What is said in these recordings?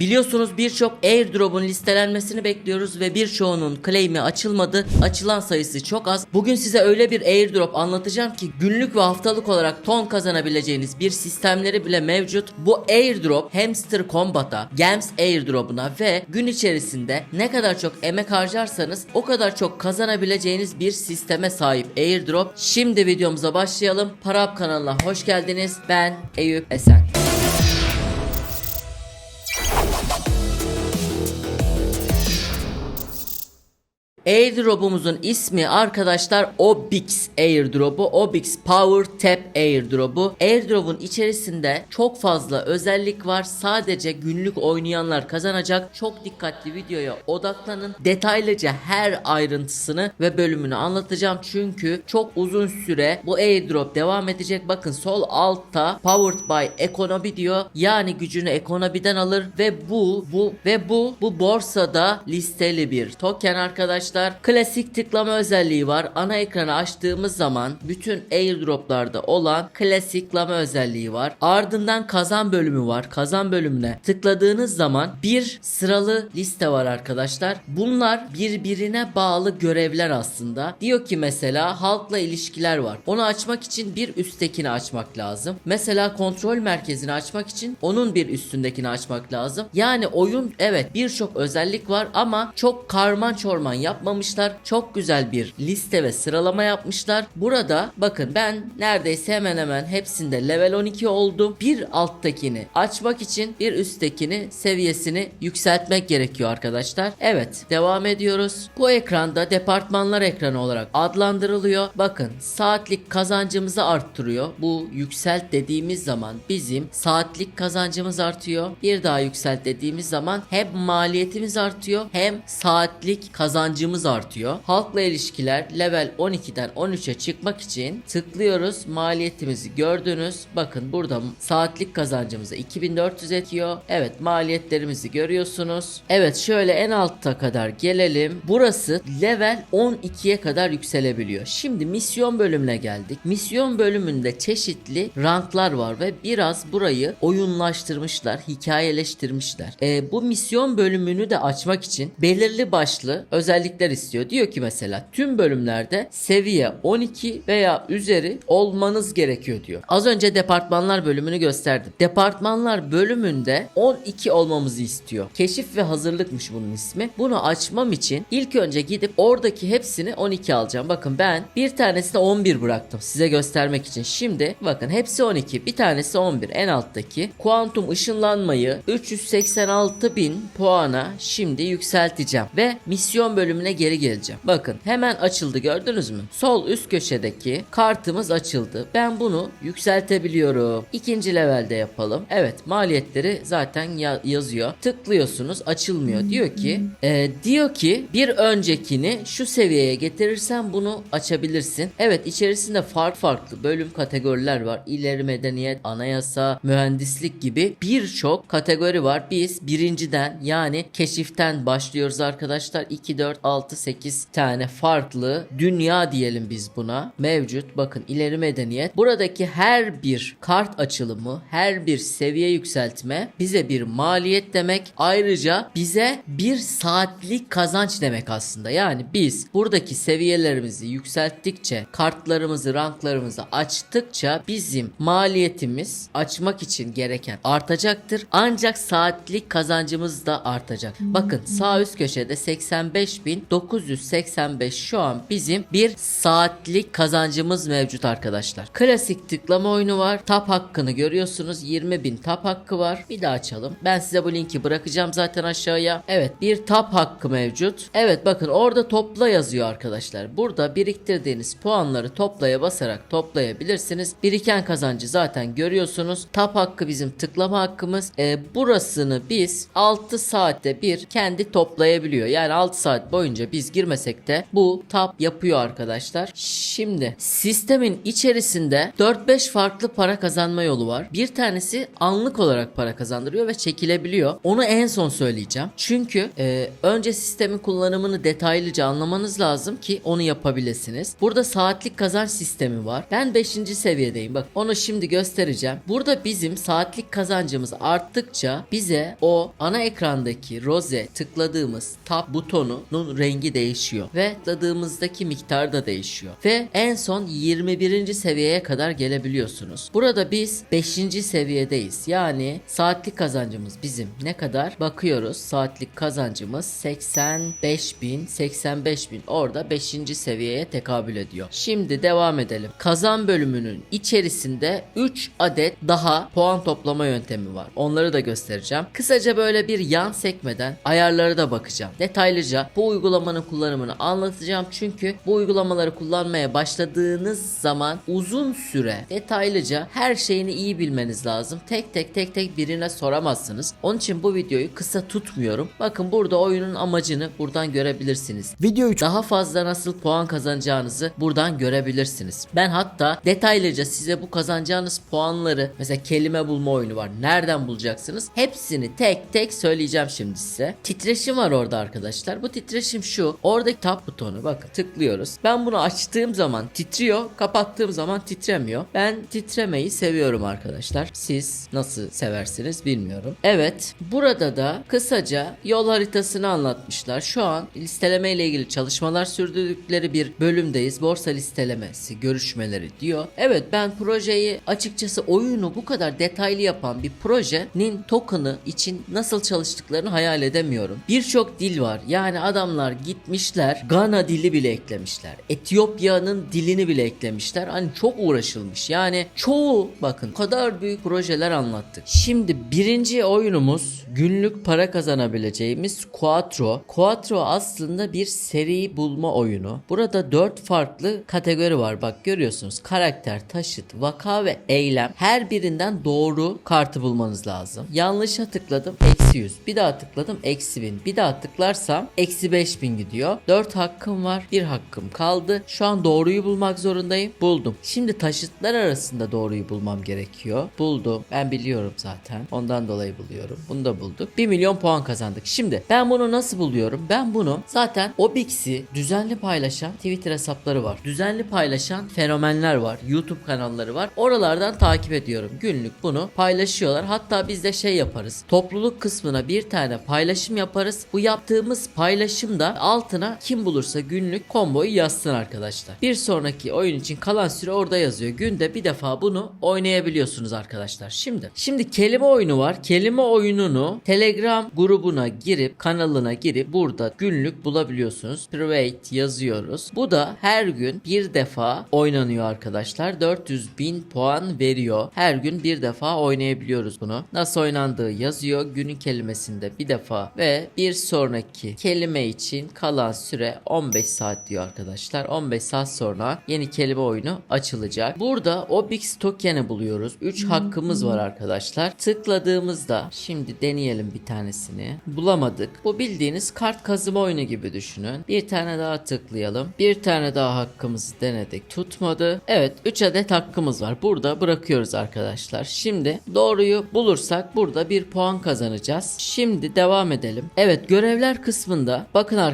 Biliyorsunuz birçok airdrop'un listelenmesini bekliyoruz ve birçoğunun claim'i açılmadı. Açılan sayısı çok az. Bugün size öyle bir airdrop anlatacağım ki günlük ve haftalık olarak ton kazanabileceğiniz bir sistemleri bile mevcut. Bu airdrop Hamster Combat'a, Gems airdrop'una ve gün içerisinde ne kadar çok emek harcarsanız o kadar çok kazanabileceğiniz bir sisteme sahip airdrop. Şimdi videomuza başlayalım. Parap kanalına hoş geldiniz. Ben Eyüp Esen. Airdrop'umuzun ismi arkadaşlar Obix Airdrop'u. Obix Power Tap Airdrop'u. Airdrop'un içerisinde çok fazla özellik var. Sadece günlük oynayanlar kazanacak. Çok dikkatli videoya odaklanın. Detaylıca her ayrıntısını ve bölümünü anlatacağım. Çünkü çok uzun süre bu airdrop devam edecek. Bakın sol altta Powered by Economy diyor. Yani gücünü ekonomiden alır ve bu bu ve bu bu borsada listeli bir token arkadaşlar. Klasik tıklama özelliği var. Ana ekranı açtığımız zaman bütün airdroplarda olan klasik tıklama özelliği var. Ardından kazan bölümü var. Kazan bölümüne tıkladığınız zaman bir sıralı liste var arkadaşlar. Bunlar birbirine bağlı görevler aslında. Diyor ki mesela halkla ilişkiler var. Onu açmak için bir üsttekini açmak lazım. Mesela kontrol merkezini açmak için onun bir üstündekini açmak lazım. Yani oyun evet birçok özellik var ama çok karman çorman yapmamışlar. Çok güzel bir liste ve sıralama yapmışlar. Burada bakın ben neredeyse hemen hemen hepsinde level 12 oldum. Bir alttakini açmak için bir üsttekini seviyesini yükseltmek gerekiyor arkadaşlar. Evet devam ediyoruz. Bu ekranda departmanlar ekranı olarak adlandırılıyor. Bakın saatlik kazancımızı arttırıyor. Bu yükselt dediğimiz zaman bizim saatlik kazancımız artıyor. Bir daha yükselt dediğimiz zaman hem maliyetimiz artıyor hem saatlik kazancımız artıyor. Halkla ilişkiler level 12'den 13'e çıkmak için tıklıyoruz. Maliyetimizi gördünüz. Bakın burada saatlik kazancımızı 2400 etiyor. Evet maliyetlerimizi görüyorsunuz. Evet şöyle en altta kadar gelelim. Burası level 12'ye kadar yükselebiliyor. Şimdi misyon bölümüne geldik. Misyon bölümünde çeşitli ranklar var ve biraz burayı oyunlaştırmışlar, hikayeleştirmişler. Ee, bu misyon bölümünü de açmak için belirli başlı özellikler istiyor. Diyor ki mesela tüm bölümlerde seviye 12 veya üzeri olmanız gerekiyor diyor. Az önce departmanlar bölümünü gösterdim. Departmanlar bölümünde 12 olmamızı istiyor. Keşif ve hazırlıkmış bunun ismi. Bunu açmam için ilk önce gidip oradaki hepsini 12 alacağım. Bakın ben bir tanesini 11 bıraktım size göstermek için. Şimdi bakın hepsi 12. Bir tanesi 11 en alttaki. Kuantum ışınlanmayı 386 bin puana şimdi yükselteceğim. Ve misyon bölümüne geri geleceğim. Bakın hemen açıldı gördünüz mü? Sol üst köşedeki kartımız açıldı. Ben bunu yükseltebiliyorum. İkinci levelde yapalım. Evet maliyetleri zaten ya- yazıyor. Tıklıyorsunuz açılmıyor. Diyor ki e, diyor ki bir öncekini şu seviyeye getirirsen bunu açabilirsin. Evet içerisinde farklı farklı bölüm kategoriler var. İleri medeniyet, anayasa, mühendislik gibi birçok kategori var. Biz birinciden yani keşiften başlıyoruz arkadaşlar. 2, 4, 6, 8 tane farklı dünya diyelim biz buna. Mevcut. Bakın ileri medeniyet. Buradaki her bir kart açılımı, her bir seviye yükseltme bize bir maliyet demek. Ayrıca bize bir saatlik kazanç demek aslında. Yani biz buradaki seviyelerimizi yükselttikçe, kartlarımızı, ranklarımızı açtıkça bizim maliyetimiz açmak için gereken artacaktır. Ancak saatlik kazancımız da artacak. Bakın sağ üst köşede 85.985 şu an bizim bir saatlik kazancımız mevcut arkadaşlar. Klasik tıklama oyunu var. Tap hakkını görüyorsunuz. 20.000 tap hakkı var. Bir daha açalım. Ben size bu linki bırakacağım zaten aşağıya. Evet bir tap hakkı mevcut. Evet bakın orada topla yazıyor arkadaşlar. Burada biriktirdiğiniz puanları toplaya basarak toplayabilirsiniz. Biriken kazancı zaten görüyorsunuz. Tap hakkı bizim tıklama hakkımız. Ee, burasını biz 6 saatte bir kendi toplayabiliyor. Yani 6 saat boyunca boyunca biz girmesek de bu tab yapıyor arkadaşlar. Şimdi sistemin içerisinde 4-5 farklı para kazanma yolu var. Bir tanesi anlık olarak para kazandırıyor ve çekilebiliyor. Onu en son söyleyeceğim. Çünkü e, önce sistemin kullanımını detaylıca anlamanız lazım ki onu yapabilirsiniz. Burada saatlik kazanç sistemi var. Ben 5. seviyedeyim. Bak onu şimdi göstereceğim. Burada bizim saatlik kazancımız arttıkça bize o ana ekrandaki rose tıkladığımız tab butonunun rengi değişiyor ve tıkladığımızdaki miktar da değişiyor. Ve en son 21. seviyeye kadar gelebiliyorsunuz. Burada biz 5. seviyedeyiz. Yani saatlik kazancımız bizim ne kadar? Bakıyoruz. Saatlik kazancımız 85 bin, 85 bin. Orada 5. seviyeye tekabül ediyor. Şimdi devam edelim. Kazan bölümünün içerisinde 3 adet daha puan toplama yöntemi var. Onları da göstereceğim. Kısaca böyle bir yan sekmeden ayarlara da bakacağım. Detaylıca bu uygulamanın kullanımını anlatacağım. Çünkü bu uygulamaları kullanmaya başladığınız zaman uzun süre detaylıca her şeyini iyi bilmeniz lazım. Tek tek tek tek birine soramazsınız. Onun için bu videoyu kısa tutmuyorum. Bakın burada oyunun amacını buradan görebilirsiniz. Videoyu Daha fazla nasıl puan kazanacağınızı buradan görebilirsiniz. Ben hatta detaylıca size bu kazanacağınız puanları mesela kelime bulma oyunu var. Nereden bulacaksınız? Hepsini tek tek söyleyeceğim şimdi size. Titreşim var orada arkadaşlar. Bu titreşim şu. Oradaki tab butonu bakın tıklıyoruz. Ben bunu açtığım zaman titriyor. Kapattığım zaman titremiyor. Ben titremeyi seviyorum arkadaşlar. Siz nasıl seversiniz bilmiyorum. Evet. Burada da kısaca yol haritasını anlatmışlar. Şu an listeleme ile ilgili çalışmalar sürdürdükleri bir bölümdeyiz. Borsa listelemesi, görüşmeleri diyor. Evet ben projeyi açıkçası oyunu bu kadar detaylı yapan bir projenin token'ı için nasıl çalıştıklarını hayal edemiyorum. Birçok dil var. Yani adamlar gitmişler Gana dili bile eklemişler. Etiyopya'nın dilini bile eklemişler. Hani çok uğraşılmış. Yani çoğu bakın kadar büyük projeler anlattık. Şimdi birinci oyunumuz günlük para kazanabileceğimiz Quattro. Quattro aslında bir seri bulma oyunu. Burada dört farklı kategori var. Bak görüyorsunuz. Karakter, taşıt, vaka ve eylem. Her birinden doğru kartı bulmanız lazım. Yanlışa tıkladım. Eksi 100. Bir daha tıkladım. Eksi 1000. Bir daha tıklarsam eksi 5000 gidiyor. 4 hakkım var. 1 hakkım kaldı. Şu an doğruyu bulmak zorundayım. Buldum. Şimdi taşıtlar arasında doğruyu bulmam gerekiyor. Buldum. Ben biliyorum zaten. Ondan dolayı buluyorum. Bunu da bulduk. 1 milyon puan kazandık. Şimdi ben bunu nasıl buluyorum? Ben bunu zaten Obix'i düzenli paylaşan Twitter hesapları var. Düzenli paylaşan fenomenler var. YouTube kanalları var. Oralardan takip ediyorum. Günlük bunu paylaşıyorlar. Hatta biz de şey yaparız. Topluluk kısmına bir tane paylaşım yaparız. Bu yaptığımız paylaşımda altına kim bulursa günlük komboyu yazsın arkadaşlar. Bir sonraki oyun için kalan süre orada yazıyor. Günde bir defa bunu oynayabiliyorsunuz arkadaşlar. Şimdi şimdi kelime oyunu var. Kelime oyununu Telegram grubuna girip kanalına girip burada günlük bulabiliyorsunuz. Private yazıyoruz. Bu da her gün bir defa oynanıyor arkadaşlar. 400 bin puan veriyor. Her gün bir defa oynayabiliyoruz bunu. Nasıl oynandığı yazıyor. Günün kelimesinde bir defa ve bir sonraki kelime için kalan süre 15 saat diyor arkadaşlar. 15 saat sonra yeni kelime oyunu açılacak. Burada Obix token'i buluyoruz. 3 hakkımız var arkadaşlar. Tıkladığımızda şimdi deneyelim bir tanesini. Bulamadık. Bu bildiğiniz kart kazıma oyunu gibi düşünün. Bir tane daha tıklayalım. Bir tane daha hakkımızı denedik. Tutmadı. Evet 3 adet hakkımız var. Burada bırakıyoruz arkadaşlar. Şimdi doğruyu bulursak burada bir puan kazanacağız. Şimdi devam edelim. Evet görevler kısmında bakın arkadaşlar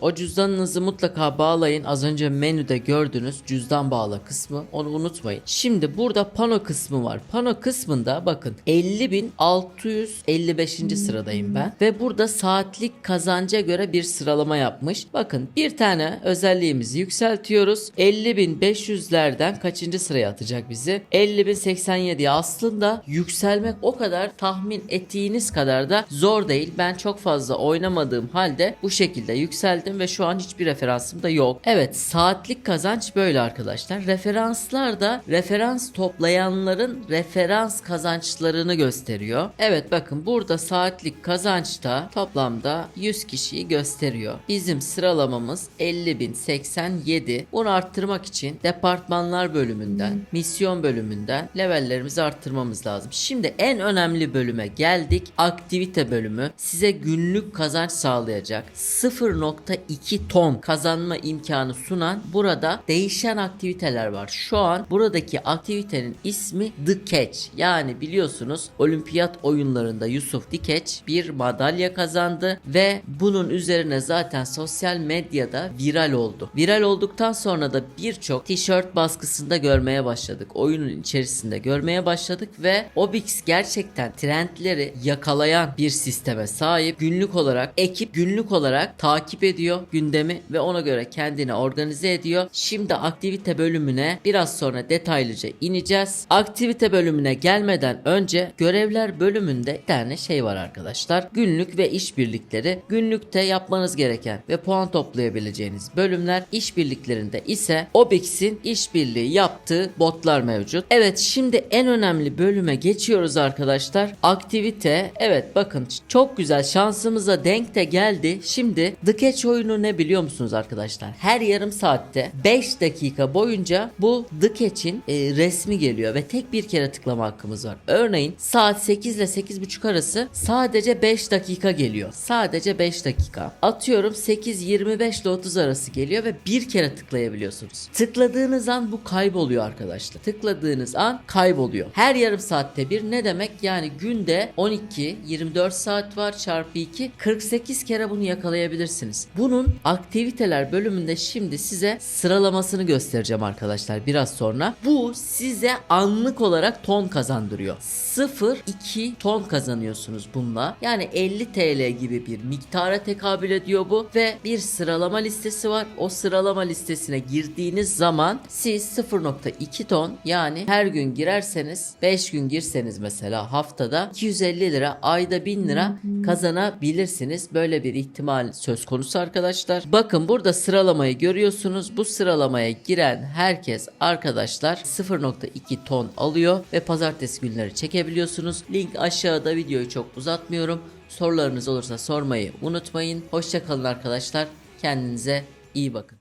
o cüzdanınızı mutlaka bağlayın. Az önce menüde gördünüz cüzdan bağla kısmı. Onu unutmayın. Şimdi burada pano kısmı var. Pano kısmında bakın 50.655. sıradayım ben. Ve burada saatlik kazanca göre bir sıralama yapmış. Bakın bir tane özelliğimizi yükseltiyoruz. 50.500'lerden kaçıncı sıraya atacak bizi? 50.087'ye aslında yükselmek o kadar tahmin ettiğiniz kadar da zor değil. Ben çok fazla oynamadığım halde bu şekilde yükseldim ve şu an hiçbir referansım da yok. Evet saatlik kazanç böyle arkadaşlar. Referanslar da referans toplayanların referans kazançlarını gösteriyor. Evet bakın burada saatlik kazançta toplamda 100 kişiyi gösteriyor. Bizim sıralamamız 50.087. Bunu arttırmak için departmanlar bölümünden, misyon bölümünden levellerimizi arttırmamız lazım. Şimdi en önemli bölüme geldik. Aktivite bölümü size günlük kazanç sağlayacak. 0.2 ton kazanma imkanı sunan burada değişen aktiviteler var. Şu an buradaki aktivitenin ismi The Catch. Yani biliyorsunuz olimpiyat oyunlarında Yusuf Dikeç bir madalya kazandı ve bunun üzerine zaten sosyal medyada viral oldu. Viral olduktan sonra da birçok tişört baskısında görmeye başladık. Oyunun içerisinde görmeye başladık ve Obix gerçekten trendleri yakalayan bir sisteme sahip. Günlük olarak ekip günlük olarak takip ediyor gündemi ve ona göre kendini organize ediyor. Şimdi aktivite bölümüne biraz sonra detaylıca ineceğiz. Aktivite bölümüne gelmeden önce görevler bölümünde bir tane şey var arkadaşlar. Günlük ve işbirlikleri. Günlükte yapmanız gereken ve puan toplayabileceğiniz bölümler. İşbirliklerinde ise Obix'in işbirliği yaptığı botlar mevcut. Evet şimdi en önemli bölüme geçiyoruz arkadaşlar. Aktivite. Evet bakın çok güzel şansımıza denk de geldi. Şimdi The Catch oyunu ne biliyor musunuz arkadaşlar? Her yarım saatte 5 dakika boyunca bu The Catch'in e, resmi geliyor ve tek bir kere tıklama hakkımız var. Örneğin saat 8 ile 8.30 arası sadece 5 dakika geliyor. Sadece 5 dakika. Atıyorum 8.25 ile 30 arası geliyor ve bir kere tıklayabiliyorsunuz. Tıkladığınız an bu kayboluyor arkadaşlar. Tıkladığınız an kayboluyor. Her yarım saatte bir ne demek? Yani günde 12 24 saat var çarpı 2 48 kere bunu yakalayabilirsiniz. Bunun aktiviteler bölümünde şimdi size sıralamasını göstereceğim arkadaşlar biraz sonra. Bu size anlık olarak ton kazandırıyor. 0-2 ton kazanıyorsunuz bununla. Yani 50 TL gibi bir miktara tekabül ediyor bu ve bir sıralama listesi var. O sıralama listesine girdiğiniz zaman siz 0.2 ton yani her gün girerseniz 5 gün girseniz mesela haftada 250 lira ayda 1000 lira kazanabilirsiniz. Böyle bir ihtimal söz konusu arkadaşlar. Bakın burada sıralamayı görüyorsunuz. Bu sıralamaya giren herkes arkadaşlar 0.2 ton alıyor ve pazartesi günleri çekebiliyorsunuz. Link aşağıda videoyu çok uzatmıyorum. Sorularınız olursa sormayı unutmayın. Hoşçakalın arkadaşlar. Kendinize iyi bakın.